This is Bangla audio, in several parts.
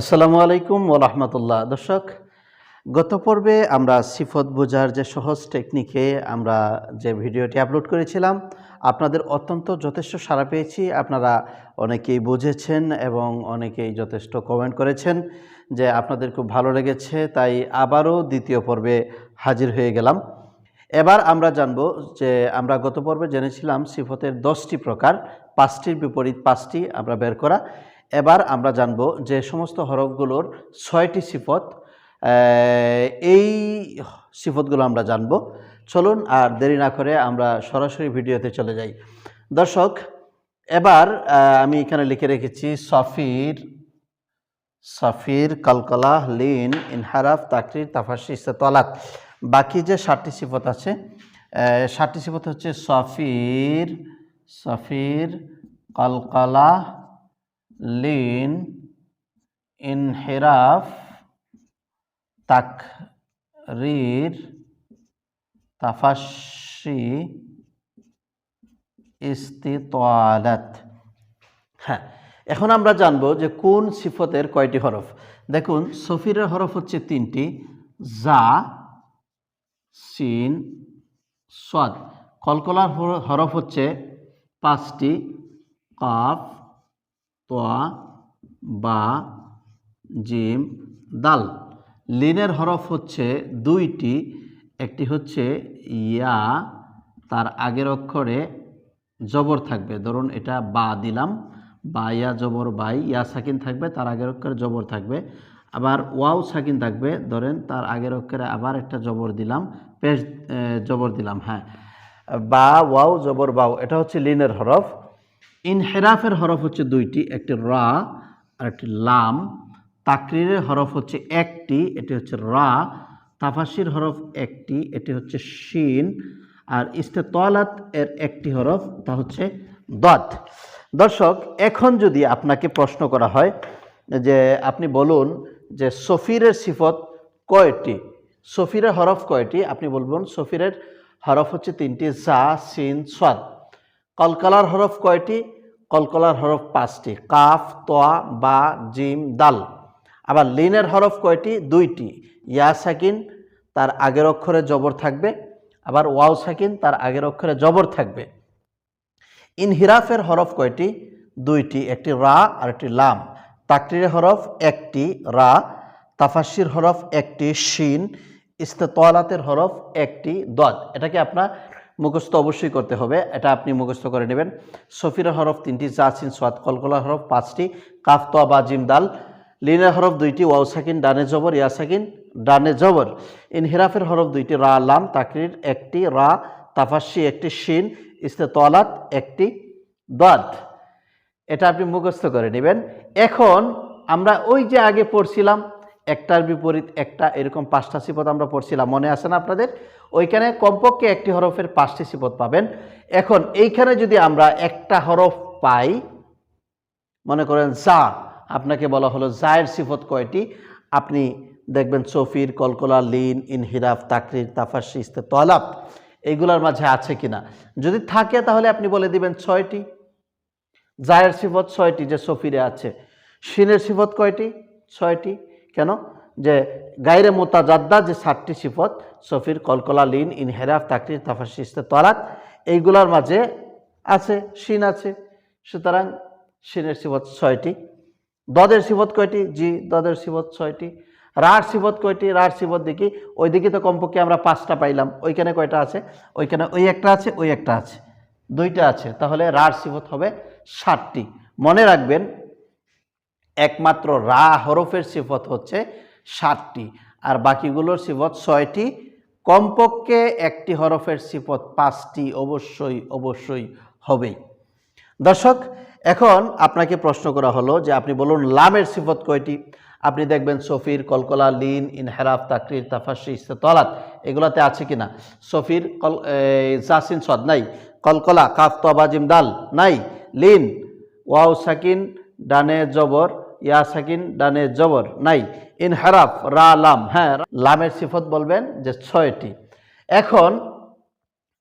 আসসালামু আলাইকুম রহমতুল্লাহ। দর্শক, গত পর্বে আমরা সিফত বোঝার যে সহজ টেকনিকে আমরা যে ভিডিওটি আপলোড করেছিলাম, আপনাদের অত্যন্ত যথেষ্ট সাড়া পেয়েছি। আপনারা অনেকেই বুঝেছেন এবং অনেকেই যথেষ্ট কমেন্ট করেছেন যে আপনাদের খুব ভালো লেগেছে, তাই আবারও দ্বিতীয় পর্বে হাজির হয়ে গেলাম। এবার আমরা জানব যে আমরা গত পর্বে জেনেছিলাম সিফতের দশটি প্রকার, পাঁচটির বিপরীত পাঁচটি আমরা বের করা। এবার আমরা জানব যে সমস্ত হরফগুলোর ছয়টি সিফত এই সিফতগুলো আমরা জানব। চলুন আর দেরি না করে আমরা সরাসরি ভিডিওতে চলে যাই। দর্শক, এবার আমি এখানে লিখে রেখেছি, সফির সফির, কলকলা, লিন, ইনহারাফ, তাকরির তাফাসি তলাত। বাকি যে ষাটটি সিফত আছে ষাটটি সিফত হচ্ছে সফির সফির, কলকলা, লিন, ইনহেরাফ, তাকরির তাফাসি ইস্তিতালাত। হ্যাঁ এখন আমরা জানব যে কোন সিফতের কয়টি হরফ। দেখুন, সফিরের হরফ হচ্ছে তিনটি জা সিন, সদ। কলকলার হর- হরফ হচ্ছে পাঁচটি, কাফ তোয়া বা, জিম, দাল। লিনের হরফ হচ্ছে দুইটি, একটি হচ্ছে ইয়া, তার আগের অক্ষরে জবর থাকবে। ধরুন এটা বা দিলাম, বা ইয়া জবর বাই ইয়া সাকিন থাকবে, তার আগের অক্ষরে জবর থাকবে। আবার ওয়াও সাকিন থাকবে, ধরেন তার আগের অক্ষরে আবার একটা জবর দিলাম, পেশ জবর দিলাম হ্যাঁ। বা, ওয়াও, জবর বাউ এটা হচ্ছে লিনের হরফ। ইনহেরাফের হরফ হচ্ছে দুইটি, একটি রা আর একটি লাম। তাকরিরের হরফ হচ্ছে একটি, এটি হচ্ছে রা। তাফাসির হরফ একটি, এটি হচ্ছে শিন। আর ইস্তেতলাত এর একটি হরফ, তা হচ্ছে দত। দর্শক, এখন যদি আপনাকে প্রশ্ন করা হয় যে, আপনি বলুন যে সফিরের সিফত কয়টি? সফিরের হরফ কয়টি? আপনি বলবেন সফিরের হরফ হচ্ছে তিনটি, জা, সিন, সাদ। কলকলার হরফ কয়টি? কলকলার হরফ পাঁচটি। কাফ তোয়া বা, জিম, দাল। আবার লিনের হরফ কয়টি? দুইটি। ইয়া সাকিন, তার আগের অক্ষরে জবর থাকবে। আবার ওয়াও সাকিন, তার আগের অক্ষরে জবর থাকবে। ইনহিরাফের হরফ কয়টি? দুইটি, একটি রা আর একটি লাম। তাকরির হরফ একটি, রা তাফাসির হরফ একটি, শিন, ইস্তেতলাতের হরফ একটি, দদ। এটাকে আপনার মুখস্থ অবশ্যই করতে হবে, এটা আপনি মুখস্থ করে নেবেন। সফিরের হরফ তিনটি জাসিন সোয়াদ কলকলার হরফ পাঁচটি, কাফ তোয়া বা, জিম, দাল। লিনের হরফ দুইটি, ওয়াও, সাকিন, ডানে জবর, ইয়া, সাকিন, ডানে জবর। ইনহিরাফের হরফ দুইটি, রা, লাম, তাকরির একটি, রা তাফাসি একটি, শিন, ইস্তেতলাত একটি, দদ। এটা আপনি মুখস্থ করে নেবেন। এখন আমরা ওই যে আগে পড়ছিলাম, একটার বিপরীত একটা, এরকম পাঁচটা সিপত আমরা পড়ছিলাম, মনে আছে না আপনাদের? ওইখানে কমপক্ষে একটি হরফের পাঁচটি সিপত পাবেন। এখন এইখানে যদি আমরা একটা হরফ পাই, মনে করেন জা আপনাকে বলা হলো জায়ের সিফত কয়টি? আপনি দেখবেন সফির, কলকলা, লিন, ইনহিরাফ, তাকরির তাফাসি তলাপ এইগুলোর মাঝে আছে কিনা? যদি থাকে তাহলে আপনি বলে দিবেন ছয়টি। জায়ের সিফত ছয়টি যে সফিরে আছে। শিনের সিফত কয়টি? ছয়টি। কেন? যে গাইরে মোতাজাদ্দা যে সাতটি সিফত, সফির, কলকলা, লিন, ইনহেরাফ, তাকরির তাফাসিস্তে তলাক এইগুলার মাঝে আছে, শিন আছে। সুতরাং শিনের সিফত ছয়টি। দদের সিফত কয়টি? জি, দদের সিফত ছয়টি। রার সিফত কয়টি? রার সিফত দেখি ওই দিকে তো কমপক্ষে আমরা পাঁচটা পাইলাম। ওইখানে কয়টা আছে? ওইখানে ওই একটা আছে, ওই একটা আছে। দুইটা আছে। তাহলে রার সিফত হবে ষাটটি মনে রাখবেন, একমাত্র রা হরফের সিফত হচ্ছে ষাটটি আর বাকিগুলোর সিফত ছয়টি। কমপক্ষে একটি হরফের সিফত পাঁচটি অবশ্যই অবশ্যই হবেই দর্শক, এখন আপনাকে প্রশ্ন করা হলো যে আপনি বলুন লামের সিফত কয়টি? আপনি দেখবেন সফির, কলকলা, লিন, ইনহেরাফ, তাকরির তাফাসি তলাত এগুলাতে আছে কিনা? সফির, কল জাসিন সদ নাই। কলকলা, কাফ তবাজিম দাল নাই। লিন, ওয়াও সাকিন, ডানে জবর, ইয়া সাকিন, ডানে জবর, নাই, ইনহেরাফ, রা, লাম হ্যাঁ লামের সিফত বলবেন যে ছয়টি। এখন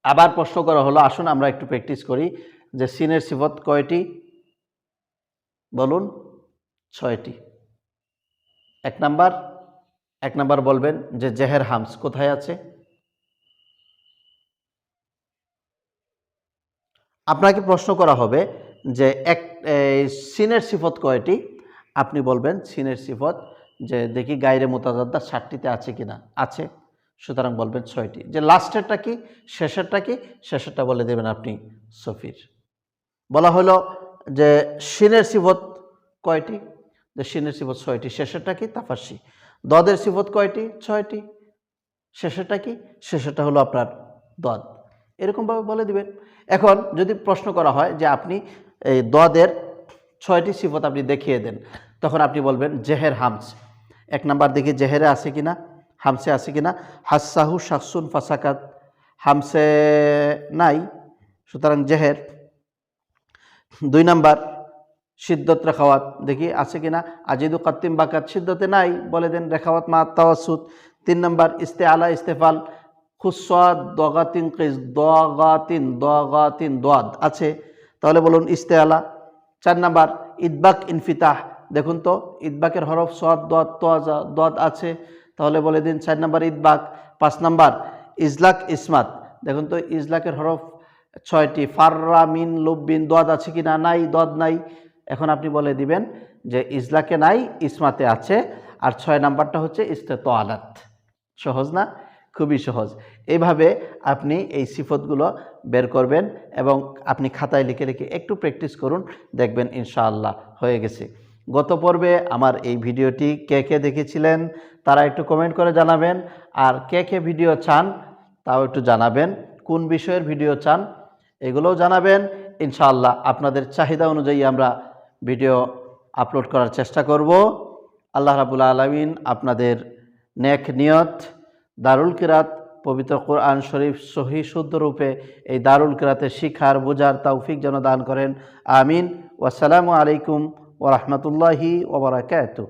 আবার প্রশ্ন করা হলো, আসুন আমরা একটু প্র্যাকটিস করি যে সিনের সিফত কয়টি? বলুন, ছয়টি। এক নাম্বার এক নাম্বার বলবেন যে জেহের হামস কোথায় আছে? আপনাকে প্রশ্ন করা হবে যে এক সিনের সিফত কয়টি? আপনি বলবেন সিনের সিফত যে দেখি গায়রে মোতাজাদ্দা ষাটটিতে আছে কিনা? আছে। সুতরাং বলবেন ছয়টি। যে লাস্টেরটা কি? শেষেরটা কি? শেষেরটা বলে দেবেন আপনি সফির। বলা হলো যে সিনের সিফত কয়টি? যে সিনের সিফত ছয়টি। শেষেরটা কি? তাফাসি দদের সিফত কয়টি? ছয়টি। শেষেরটা কি? শেষেরটা হলো আপনার দদ। এরকমভাবে বলে দিবেন। এখন যদি প্রশ্ন করা হয় যে আপনি এই দদের ছয়টি সিফত আপনি দেখিয়ে দেন, তখন আপনি বলবেন জেহের হামস। এক নাম্বার দেখি জেহেরে আছে কিনা, হামসে আছে কিনা। হাসাহু শাকসুন ফাসাকাত। হামসে নাই, সুতরাং জেহের। দুই নাম্বার সিদ্ধত রেখাওয়াত দেখি আছে কিনা। আজিদু কাত্তিম বাকাত সিদ্ধতে নাই, বলে দেন রেখাওয়াত মা তাওয়াসুদ তিন নাম্বার ইস্তে আলা ইস্তেফাল খুসাদ দগাতিন কিস, দগাতিন দগাতিন দোয়াদ আছে। তাহলে বলুন ইস্তে আলা চার নাম্বার ইদবাক ইনফিতাহ। দেখুন তো ইদবাকের হরফ সোয়াদ দোয়াদ, তোয়াজা আছে। তাহলে বলে দিন চার নাম্বার ইদবাক পাঁচ নাম্বার, ইজলাক ইসমাত। দেখুন তো, ইজলাকের হরফ ছয়টি। ফাররা, মিন, লুব্বিন, দোয়াদ আছে কি না? নাই দদ নাই। এখন আপনি বলে দিবেন যে ইজলাকে নাই, ইসমাতে আছে। আর ছয় নাম্বারটা হচ্ছে ইস্তে তোয়ালাত সহজ না? খুবই সহজ। এইভাবে আপনি এই সিফতগুলো বের করবেন এবং আপনি খাতায় লিখে লিখে একটু প্র্যাকটিস করুন, দেখবেন ইনশাআল্লাহ হয়ে গেছে। গত পর্বে আমার এই ভিডিওটি কে কে দেখেছিলেন তারা একটু কমেন্ট করে জানাবেন। আর কে কে ভিডিও চান তাও একটু জানাবেন। কোন বিষয়ের ভিডিও চান এগুলোও জানাবেন। ইনশাআল্লাহ আপনাদের চাহিদা অনুযায়ী আমরা ভিডিও আপলোড করার চেষ্টা করব। আল্লাহ রাবুল আলমিন আপনাদের নেক নিয়ত দারুল কিরাত, পবিত্র কোরআন শরীফ সহি শুদ্ধরূপে এই দারুল কিরাতে শিখার বোঝার তৌফিক যেন দান করেন। আমিন। ওয়াসালামু আলাইকুম ওরহমতুল্লাহি ওবরাকাতুহ